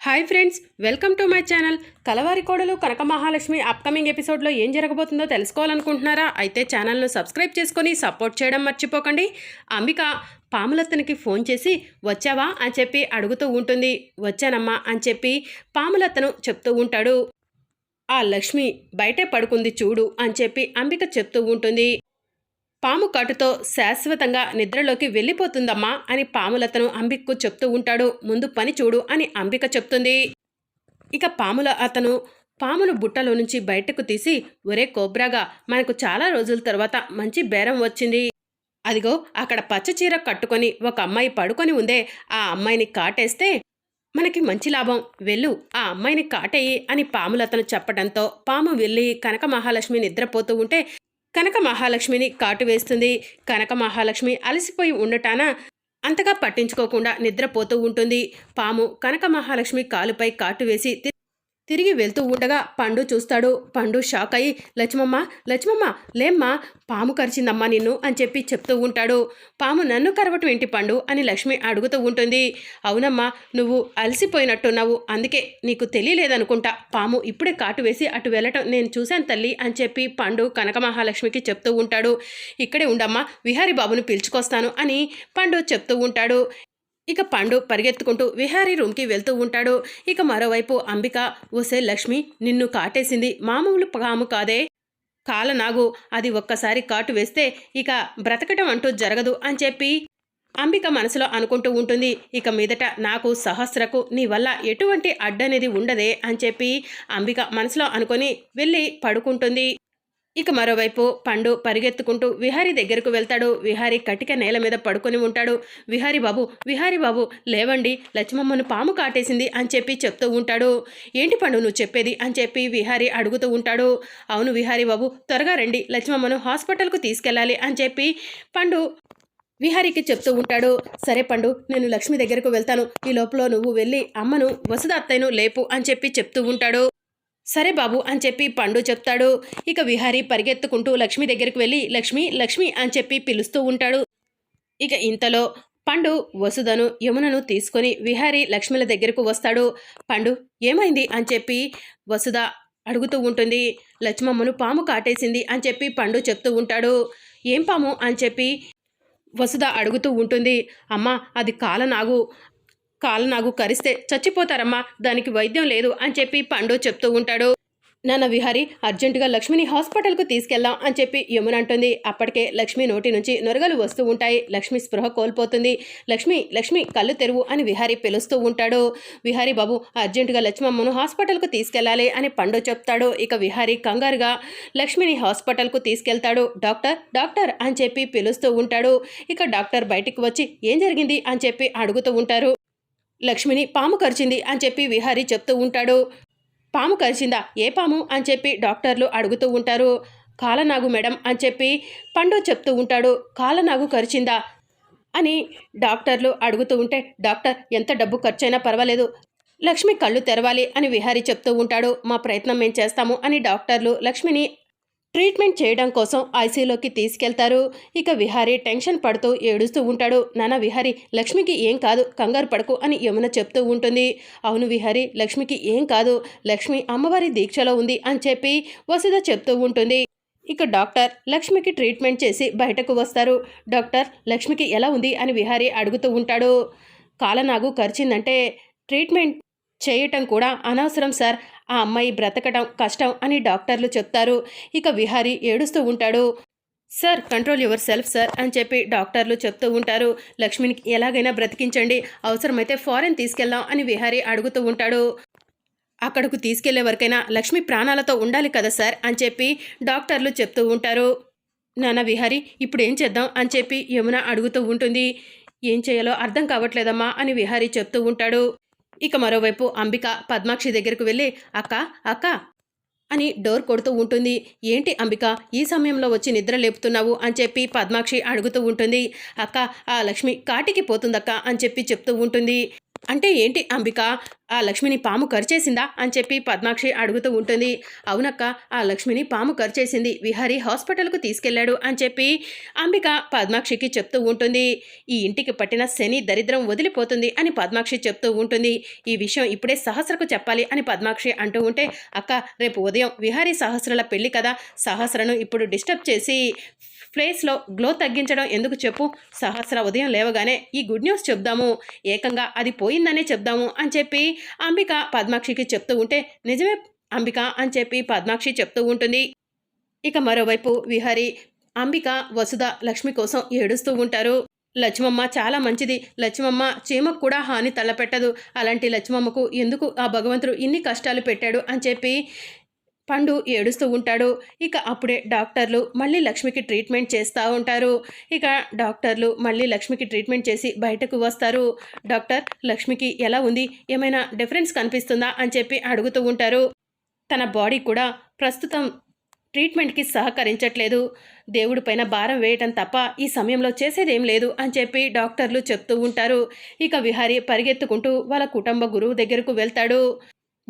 Hi friends welcome to my channel. Kalavari Kodalu Kanaka Mahalakshmi upcoming ఎపిసోడ్లో ఏం జరగబోతుందో తెలుసుకోవాలనుకుంటున్నారా? అయితే ఛానల్ను సబ్స్క్రైబ్ చేసుకొని సపోర్ట్ చేయడం మర్చిపోకండి. అంబిక పాములత్తనికి ఫోన్ చేసి వచ్చావా? అని చెప్పి అడుగుతూ ఉంటుంది. వచ్చానమ్మా అని చెప్పి పాములత్తను చెప్తూ ఉంటాడు. ఆ లక్ష్మి బయటే పడుకుంది చూడు అని చెప్పి అంబిక చెప్తూ ఉంటుంది. పాము కాటుతో శాశ్వతంగా నిద్రలోకి వెళ్ళిపోతుందమ్మా అని పాములతను అంబిక్కు చెప్తూ ఉంటాడు. ముందు పని చూడు అని అంబిక చెప్తుంది. ఇక పాముల అతను పామును బుట్టలో నుంచి బయటకు తీసి ఒరే కోబ్రాగా మనకు చాలా రోజుల తర్వాత మంచి బేరం వచ్చింది. అదిగో అక్కడ పచ్చ చీర కట్టుకొని ఒక అమ్మాయి పడుకొని ఉందే. ఆ అమ్మాయిని కాటేస్తే మనకి మంచి లాభం. వెళ్ళు ఆ అమ్మాయిని కాటేయి అని పాములతను చెప్పడంతో పాము వెళ్ళి కనక మహాలక్ష్మి నిద్రపోతూ ఉంటే కనక మహాలక్ష్మిని కాటు వేస్తుంది. కనక మహాలక్ష్మి అలసిపోయి ఉండటాన అంతగా పట్టించుకోకుండా నిద్రపోతూ ఉంటుంది. పాము కనక మహాలక్ష్మి కాలుపై కాటు వేసి తిరిగి వెళ్తూ ఉండగా పండు చూస్తాడు. పండు షాక్ అయి లక్ష్మమ్మ లక్ష్మమ్మ లేమ్మా పాము కరిచిందమ్మా నిన్ను అని చెప్పి చెప్తూ ఉంటాడు. పాము నన్ను కరవటం ఏంటి పండు అని లక్ష్మి అడుగుతూ ఉంటుంది. అవునమ్మా నువ్వు అలసిపోయినట్టున్నావు. అందుకే నీకు తెలియలేదనుకుంటా. పాము ఇప్పుడే కాటు వేసి అటు వెళ్ళటం నేను చూశాను తల్లి అని చెప్పి పండు కనక మహాలక్ష్మికి చెప్తూ ఉంటాడు. ఇక్కడే ఉండమ్మా విహారీ బాబును పిలుచుకొస్తాను అని పండు చెప్తూ ఉంటాడు. ఇక పండు పరిగెత్తుకుంటూ విహారీ రూమ్కి వెళ్తూ ఉంటాడు. ఇక మరోవైపు అంబిక ఓసే లక్ష్మి నిన్ను కాటేసింది మామూలు పాము కాదే. కాలనాగు అది ఒక్కసారి కాటు వేస్తే ఇక బ్రతకటం అంటూ జరగదు అని చెప్పి అంబిక మనసులో అనుకుంటూ ఉంటుంది. ఇక మీదట నాకు సహస్రకు నీ వల్ల ఎటువంటి అడ్డనేది ఉండదే అని చెప్పి అంబిక మనసులో అనుకొని వెళ్ళి పడుకుంటుంది. ఇక మరోవైపు పండు పరిగెత్తుకుంటూ విహారీ దగ్గరకు వెళ్తాడు. విహారీ కటిక నేల మీద పడుకొని ఉంటాడు. విహారీ బాబు విహారీ బాబు లేవండి లక్ష్మమ్మను పాము కాటేసింది అని చెప్పి చెప్తూ ఉంటాడు. ఏంటి పండు నువ్వు చెప్పేది అని చెప్పి విహారీ అడుగుతూ ఉంటాడు. అవును విహారీ బాబు త్వరగా రండి లక్ష్మమ్మను హాస్పిటల్కు తీసుకెళ్ళాలి అని చెప్పి పండు విహారీకి చెప్తూ ఉంటాడు. సరే పండు నేను లక్ష్మి దగ్గరకు వెళ్తాను. ఈ లోపల నువ్వు వెళ్ళి అమ్మను వసుదత్తయ్యను లేపు అని చెప్పి చెప్తూ ఉంటాడు. సరే బాబు అని చెప్పి పండు చెప్తాడు. ఇక విహారీ పరిగెత్తుకుంటూ లక్ష్మి దగ్గరికి వెళ్ళి లక్ష్మి లక్ష్మి అని చెప్పి పిలుస్తూ ఉంటాడు. ఇక ఇంతలో పండు వసుదను యమునను తీసుకొని విహారీ లక్ష్మిల దగ్గరకు వస్తాడు. పండు ఏమైంది? అని చెప్పి వసుద అడుగుతూ ఉంటుంది. లక్ష్మమ్మను పాము కాటేసింది అని చెప్పి పండు చెప్తూ ఉంటాడు. ఏం పాము? అని చెప్పి వసుద అడుగుతూ ఉంటుంది. అమ్మ అది కాలనాగు. కాలు నాకు కరిస్తే చచ్చిపోతారమ్మా దానికి వైద్యం లేదు అని చెప్పి పండు చెప్తూ ఉంటాడు. నాన్న విహారి అర్జెంటుగా లక్ష్మిని హాస్పిటల్కు తీసుకెళ్దాం అని చెప్పి యమున అంటుంది. అప్పటికే లక్ష్మి నోటి నుంచి నొరగలు వస్తూ ఉంటాయి. లక్ష్మి స్పృహ కోల్పోతుంది. లక్ష్మి లక్ష్మి కళ్ళు తెరువు అని విహారి పిలుస్తూ ఉంటాడు. విహారీ బాబు అర్జెంటుగా లక్ష్మమ్మను హాస్పిటల్కు తీసుకెళ్ళాలి అని పండు చెప్తాడు. ఇక విహారీ కంగారుగా లక్ష్మిని హాస్పిటల్కు తీసుకెళ్తాడు. డాక్టర్ డాక్టర్ అని చెప్పి పిలుస్తూ ఉంటాడు. ఇక డాక్టర్ బయటికి వచ్చి ఏం జరిగింది అని చెప్పి అడుగుతూ ఉంటారు. లక్ష్మిని పాము కరిచింది అని చెప్పి విహారీ చెప్తూ ఉంటాడు. పాము కరిచిందా? ఏ పాము? అని చెప్పి డాక్టర్లు అడుగుతూ ఉంటారు. కాలనాగు మేడం అని చెప్పి పండు చెప్తూ ఉంటాడు. కాలనాగు కరిచిందా? అని డాక్టర్లు అడుగుతూ ఉంటే డాక్టర్ ఎంత డబ్బు ఖర్చైనా పర్వాలేదు. లక్ష్మి కళ్ళు తెరవాలి అని విహారీ చెప్తూ ఉంటాడు. మా ప్రయత్నం మేము చేస్తాము అని డాక్టర్లు లక్ష్మిని ట్రీట్మెంట్ చేయడం కోసం ఐసీలోకి తీసుకెళ్తారు. ఇక విహారీ టెన్షన్ పడుతూ ఏడుస్తూ ఉంటాడు. నాన్న విహారీ లక్ష్మికి ఏం కాదు కంగారు పడకు అని యమున చెప్తూ ఉంటుంది. అవును విహారీ లక్ష్మికి ఏం కాదు లక్ష్మి అమ్మవారి దీక్షలో ఉంది అని చెప్పి వసుధ చెప్తూ ఉంటుంది. ఇక డాక్టర్ లక్ష్మికి ట్రీట్మెంట్ చేసి బయటకు వస్తారు. డాక్టర్ లక్ష్మికి ఎలా ఉంది అని విహారీ అడుగుతూ ఉంటాడు. కాలనాగు కరిచిందంటే ట్రీట్మెంట్ చేయటం కూడా అనవసరం సార్. ఆ అమ్మాయి బ్రతకటం కష్టం అని డాక్టర్లు చెప్తారు. ఇక విహారీ ఏడుస్తూ ఉంటాడు. Sir control your self sir అని చెప్పి డాక్టర్లు చెప్తూ ఉంటారు. లక్ష్మిని ఎలాగైనా బ్రతికించండి. అవసరమైతే ఫారెన్ తీసుకెళ్దాం అని విహారీ అడుగుతూ ఉంటాడు. అక్కడకు తీసుకెళ్ళే వరకైనా లక్ష్మి ప్రాణాలతో ఉండాలి కదా సార్ అని చెప్పి డాక్టర్లు చెప్తూ ఉంటారు. నాన్న విహారీ ఇప్పుడు ఏం చేద్దాం? అని చెప్పి యమున అడుగుతూ ఉంటుంది. ఏం చేయాలో అర్థం కావట్లేదమ్మా అని విహారీ చెప్తూ ఉంటాడు. ఇక మరోవైపు అంబిక పద్మాక్షి దగ్గరకు వెళ్ళి అక్క అక్క అని డోర్ కొడుతూ ఉంటుంది. ఏంటి అంబిక ఈ సమయంలో వచ్చి నిద్ర లేపుతున్నావు? అని చెప్పి పద్మాక్షి అడుగుతూ ఉంటుంది. అక్క ఆ లక్ష్మి కాటికి పోతుందక్క అని చెప్పి చెప్తూ ఉంటుంది. అంటే ఏంటి అంబిక? ఆ లక్ష్మిని పాము కరిచేసిందా? అని చెప్పి పద్మాక్షి అడుగుతూ ఉంటుంది. అవునక్క ఆ లక్ష్మిని పాము కరిచేసింది విహారి హాస్పిటల్కు తీసుకెళ్ళాడు అని చెప్పి అంబిక పద్మాక్షికి చెప్తూ ఉంటుంది. ఈ ఇంటికి పట్టిన శని దరిద్రం వదిలిపోతుంది అని పద్మాక్షి చెప్తూ ఉంటుంది. ఈ విషయం ఇప్పుడే సహస్రకు చెప్పాలి అని పద్మాక్షి అంటూ ఉంటే అక్క రేపు ఉదయం విహారీ సహస్రల పెళ్ళి కదా? సహస్రను ఇప్పుడు డిస్టర్బ్ చేసి ప్లేస్లో గ్లో తగ్గించడం ఎందుకు చెప్పు? సహస్ర ఉదయం లేవగానే ఈ గుడ్ న్యూస్ చెప్దాము. ఏకంగా అది పోయిందనే చెప్దాము అని చెప్పి అంబిక పద్మాక్షికి చెప్తూ ఉంటే నిజమే అంబిక అని చెప్పి పద్మాక్షి చెప్తూ ఉంటుంది. ఇక మరోవైపు విహారి అంబిక వసుధ లక్ష్మి కోసం ఏడుస్తూ ఉంటారు. లక్ష్మమ్మ చాలా మంచిది. లక్ష్మమ్మ చీమకు కూడా హాని తలపెట్టదు. అలాంటి లక్ష్మమ్మకు ఎందుకు ఆ భగవంతుడు ఇన్ని కష్టాలు పెట్టాడు అని చెప్పి పండు ఏడుస్తూ ఉంటాడు. ఇక అప్పుడే డాక్టర్లు మళ్ళీ లక్ష్మికి ట్రీట్మెంట్ చేస్తూ ఉంటారు. ఇక డాక్టర్లు మళ్ళీ లక్ష్మికి ట్రీట్మెంట్ చేసి బయటకు వస్తారు. డాక్టర్ లక్ష్మికి ఎలా ఉంది? ఏమైనా డిఫరెన్స్ కనిపిస్తుందా? అని చెప్పి అడుగుతూ ఉంటారు. తన బాడీ కూడా ప్రస్తుతం ట్రీట్మెంట్కి సహకరించట్లేదు. దేవుడి పైన భారం వేయటం తప్ప ఈ సమయంలో చేసేదేం లేదు అని చెప్పి డాక్టర్లు చెప్తూ ఉంటారు. ఇక విహారి పరిగెత్తుకుంటూ వాళ్ళ కుటుంబ గురువు దగ్గరకు వెళ్తాడు.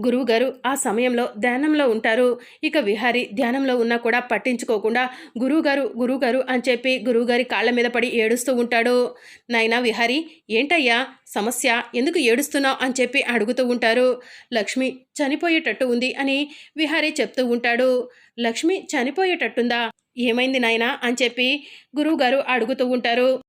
గురువుగారు ఆ సమయంలో ధ్యానంలో ఉంటారు. ఇక విహారి ధ్యానంలో ఉన్నా కూడా పట్టించుకోకుండా గురువుగారు గురువుగారు అని చెప్పి గురువుగారి కాళ్ళ మీద పడి ఏడుస్తూ ఉంటాడు. నాయనా విహారి ఏంటయ్యా? సమస్య? ఎందుకు ఏడుస్తున్నావు? అని చెప్పి అడుగుతూ ఉంటారు. లక్ష్మి చనిపోయేటట్టు ఉంది అని విహారీ చెప్తూ ఉంటాడు. లక్ష్మి చనిపోయేటట్టుందా? ఏమైంది నాయనా? అని చెప్పి గురువుగారు అడుగుతూ ఉంటారు.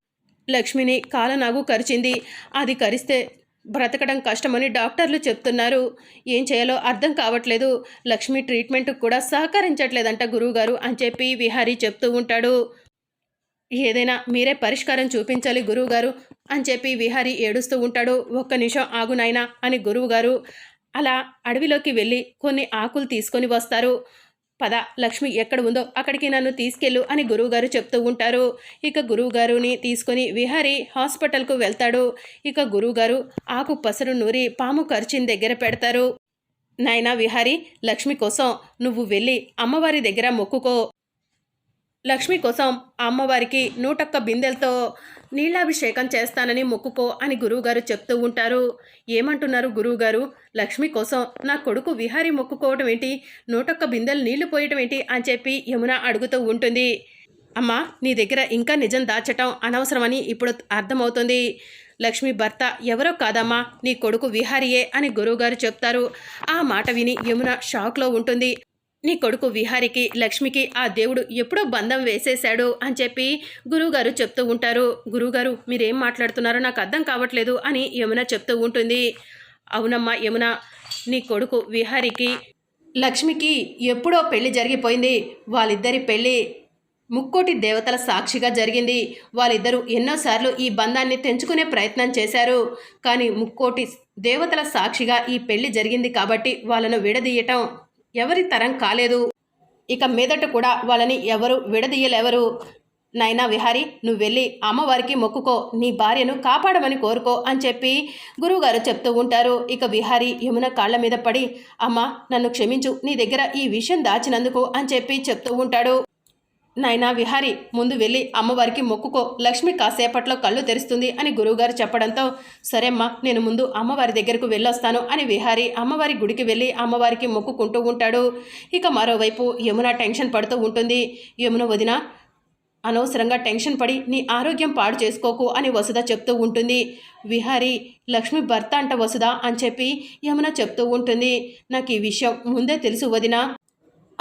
లక్ష్మిని కాలనాగు కరిచింది. అది కరిస్తే బ్రతకడం కష్టమని డాక్టర్లు చెప్తున్నారు. ఏం చేయాలో అర్థం కావట్లేదు. లక్ష్మి ట్రీట్మెంట్కి కూడా సహకరించట్లేదంట గురువుగారు అని చెప్పి విహారీ చెప్తూ ఉంటాడు. ఏదైనా మీరే పరిష్కారం చూపించాలి గురువుగారు అని చెప్పి విహారీ ఏడుస్తూ ఉంటాడు. ఒక్క నిమిషం ఆగు నాయనా అని గురువుగారు అలా అడవిలోకి వెళ్ళి కొన్ని ఆకులు తీసుకొని వస్తారు. పద లక్ష్మి ఎక్కడ ఉందో అక్కడికి నన్ను తీసుకెళ్ళు అని గురువుగారు చెప్తూ ఉంటారు. ఇక గురువుగారుని తీసుకొని విహారీ హాస్పిటల్కు వెళ్తాడు. ఇక గురువుగారు ఆకు పసరు నూరి పాము ఖర్చుని దగ్గర పెడతారు. నాయనా విహారీ లక్ష్మి కోసం నువ్వు వెళ్ళి అమ్మవారి దగ్గర మొక్కుకో. లక్ష్మి కోసం అమ్మవారికి నూటొక్క బిందెలతో నీళ్ళాభిషేకం చేస్తానని మొక్కుకో అని గురువుగారు చెప్తూ ఉంటారు. ఏమంటున్నారు గురువుగారు? లక్ష్మి కోసం నా కొడుకు విహారీ మొక్కుకోవటం ఏంటి? నూటొక్క బిందెలు నీళ్ళు పోయటం ఏంటి? అని చెప్పి యమున అడుగుతూ ఉంటుంది. అమ్మా నీ దగ్గర ఇంకా నిజం దాచటం అనవసరమని ఇప్పుడు అర్థమవుతుంది. లక్ష్మి భర్త ఎవరో కాదమ్మా నీ కొడుకు విహారియే అని గురువుగారు చెప్తారు. ఆ మాట విని యమున షాక్లో ఉంటుంది. నీ కొడుకు విహారికి లక్ష్మికి ఆ దేవుడు ఎప్పుడో బంధం వేసేశాడు అని చెప్పి గురువుగారు చెప్తూ ఉంటారు. గురువుగారు మీరేం మాట్లాడుతున్నారో నాకు అర్థం కావట్లేదు అని యమున చెప్తూ ఉంటుంది. అవునమ్మా యమున నీ కొడుకు విహారికి లక్ష్మికి ఎప్పుడో పెళ్ళి జరిగిపోయింది. వాళ్ళిద్దరి పెళ్ళి ముక్కోటి దేవతల సాక్షిగా జరిగింది. వాళ్ళిద్దరూ ఎన్నోసార్లు ఈ బంధాన్ని తెంచుకునే ప్రయత్నం చేశారు. కానీ ముక్కోటి దేవతల సాక్షిగా ఈ పెళ్ళి జరిగింది కాబట్టి వాళ్ళను విడదీయటం ఎవరి తరం కాలేదు. ఇక మీదట కూడా వాళ్ళని ఎవరు విడదీయలేవరు. నైనా విహారి నువ్వు వెళ్ళి అమ్మవారికి మొక్కుకో నీ భార్యను కాపాడమని కోరుకో అని చెప్పి గురువుగారు చెప్తూ ఉంటారు. ఇక విహారి యమున కాళ్ళ మీద పడి అమ్మ నన్ను క్షమించు నీ దగ్గర ఈ విషయం దాచినందుకు అని చెప్పి చెప్తూ ఉంటాడు. నాయనా విహారి ముందు వెళ్ళి అమ్మవారికి మొక్కుకో లక్ష్మి కాసేపట్లో కళ్ళు తెరుస్తుంది అని గురువుగారు చెప్పడంతో సరేమ్మా నేను ముందు అమ్మవారి దగ్గరకు వెళ్ళొస్తాను అని విహారి అమ్మవారి గుడికి వెళ్ళి అమ్మవారికి మొక్కుకుంటూ ఉంటాడు. ఇక మరోవైపు యమున టెన్షన్ పడుతూ ఉంటుంది. యమున వదిన అనవసరంగా టెన్షన్ పడి నీ ఆరోగ్యం పాడు చేసుకోకు అని వసుధ చెప్తూ ఉంటుంది. విహారి లక్ష్మి భర్త అంట వసుధ అని చెప్పి యమున చెప్తూ ఉంటుంది. నాకు ఈ విషయం ముందే తెలుసు వదిన.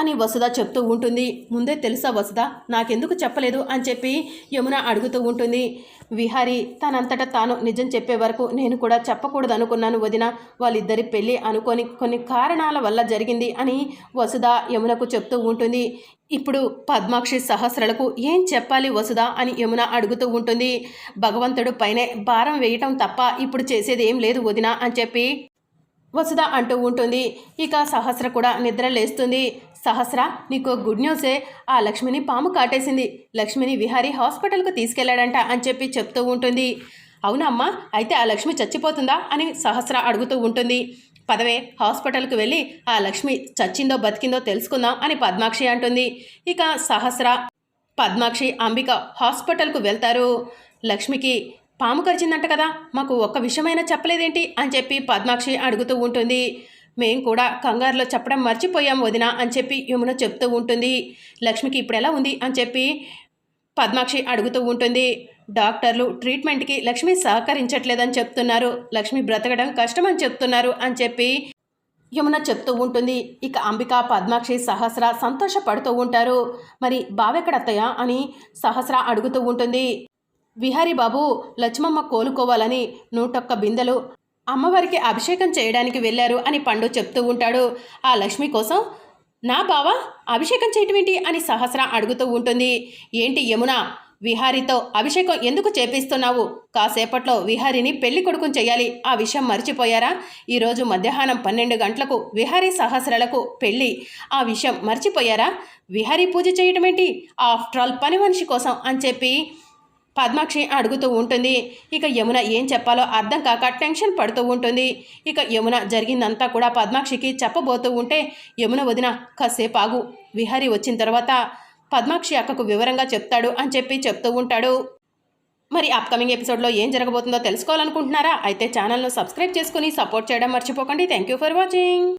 అని వసుధ చెప్తూ ఉంటుంది. ముందే తెలుసా వసుధ? నాకెందుకు చెప్పలేదు అని చెప్పి యమున అడుగుతూ ఉంటుంది. విహారి తనంతట తాను నిజం చెప్పే వరకు నేను కూడా చెప్పకూడదు అనుకున్నాను వదిన. వాళ్ళిద్దరి పెళ్ళి అనుకొని కొన్ని కారణాల వల్ల జరిగింది అని వసుధ యమునకు చెప్తూ ఉంటుంది. ఇప్పుడు పద్మాక్షి సహస్రలకు ఏం చెప్పాలి వసుదా అని యమున అడుగుతూ ఉంటుంది. భగవంతుడు పైనే భారం వేయటం తప్ప ఇప్పుడు చేసేది ఏం లేదు వదిన అని చెప్పి వసుధ అంటూ ఉంటుంది. ఇక సహస్ర కూడా నిద్ర లేస్తుంది. సహస్ర నీకు గుడ్ న్యూసే ఆ లక్ష్మిని పాము కాటేసింది. లక్ష్మిని విహారీ హాస్పిటల్కు తీసుకెళ్ళాడంట అని చెప్పి చెప్తూ ఉంటుంది. అవునమ్మా అయితే ఆ లక్ష్మి చచ్చిపోతుందా అని సహస్ర అడుగుతూ ఉంటుంది. పదవే హాస్పిటల్కి వెళ్ళి ఆ లక్ష్మి చచ్చిందో బతికిందో తెలుసుకుందాం అని పద్మాక్షి అంటుంది. ఇక సహస్ర పద్మాక్షి అంబిక హాస్పిటల్కు వెళ్తారు. లక్ష్మికి పాము కరిచిందంట కదా మాకు ఒక్క విషయమైనా చెప్పలేదేంటి అని చెప్పి పద్మాక్షి అడుగుతూ ఉంటుంది. మేం కూడా కంగారులో చెప్పడం మర్చిపోయాం వదిన అని చెప్పి యమున చెప్తూ ఉంటుంది. లక్ష్మికి ఇప్పుడు ఎలా ఉంది అని చెప్పి పద్మాక్షి అడుగుతూ ఉంటుంది. డాక్టర్లు ట్రీట్మెంట్కి లక్ష్మి సహకరించట్లేదని చెప్తున్నారు. లక్ష్మి బ్రతకడం కష్టమని చెప్తున్నారు అని చెప్పి యమున చెప్తూ ఉంటుంది. ఇక అంబిక పద్మాక్షి సహస్ర సంతోషపడుతూ ఉంటారు. మరి బావెక్కడత్తయ్య అని సహస్ర అడుగుతూ ఉంటుంది. విహారీ బాబు లక్ష్మమ్మ కోలుకోవాలని నూటొక్క బిందెలు అమ్మవారికి అభిషేకం చేయడానికి వెళ్ళారు అని పండు చెప్తూ ఉంటాడు. ఆ లక్ష్మి కోసం నా బావ అభిషేకం చేయటమేంటి? అని సహస్ర అడుగుతూ ఉంటుంది. ఏంటి యమున విహారీతో అభిషేకం ఎందుకు చేపిస్తున్నావు? కాసేపట్లో విహారీని పెళ్ళి కొడుకుని చేయాలి. ఆ విషయం మర్చిపోయారా? ఈరోజు మధ్యాహ్నం పన్నెండు గంటలకు విహారీ సహస్రలకు పెళ్ళి ఆ విషయం మర్చిపోయారా? విహారీ పూజ చేయటమేంటి? ఆఫ్టర్ ఆల్ పని మనిషి కోసం అని చెప్పి పద్మాక్షి అడుగుతూ ఉంటుంది. ఇక యమున ఏం చెప్పాలో అర్థం కాక టెన్షన్ పడుతూ ఉంటుంది. ఇక యమున జరిగిందంతా కూడా పద్మాక్షికి చెప్పబోతూ ఉంటే యమున వదిన కాసేపు ఆగు. విహారి వచ్చిన తర్వాత పద్మాక్షి అక్కకు వివరంగా చెప్తాడు అని చెప్పి చెప్తూ ఉంటాడు. మరి అప్కమింగ్ ఎపిసోడ్లో ఏం జరగబోతుందో తెలుసుకోవాలనుకుంటున్నారా? అయితే ఛానల్ను సబ్స్క్రైబ్ చేసుకుని సపోర్ట్ చేయడం మర్చిపోకండి. Thank you for watching